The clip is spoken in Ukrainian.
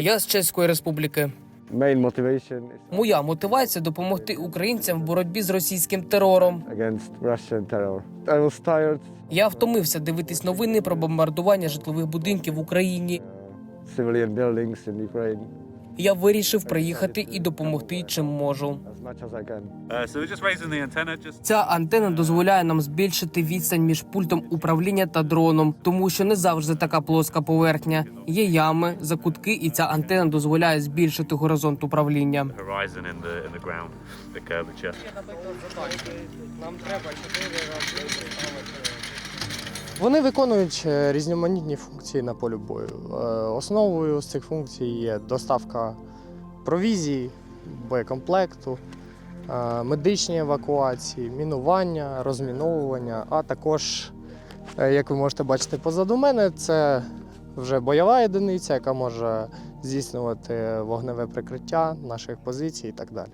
Я з Чеської республіки. Моя мотивація допомогти українцям в боротьбі з російським терором. Я втомився дивитись новини про бомбардування житлових будинків в Україні. Я вирішив приїхати і допомогти, чим можу. Ця антена дозволяє нам збільшити відстань між пультом управління та дроном, тому що не завжди така плоска поверхня. Є ями, закутки, і ця антена дозволяє збільшити горизонт управління. horizon in the in Вони виконують е, різноманітні функції на полі бою. Е, Основою з цих функцій є доставка провізії, боєкомплекту, е, медичні евакуації, мінування, розміновування, а також, як ви можете бачити позаду мене, це вже бойова одиниця, яка може здійснювати вогневе прикриття наших позицій і так далі.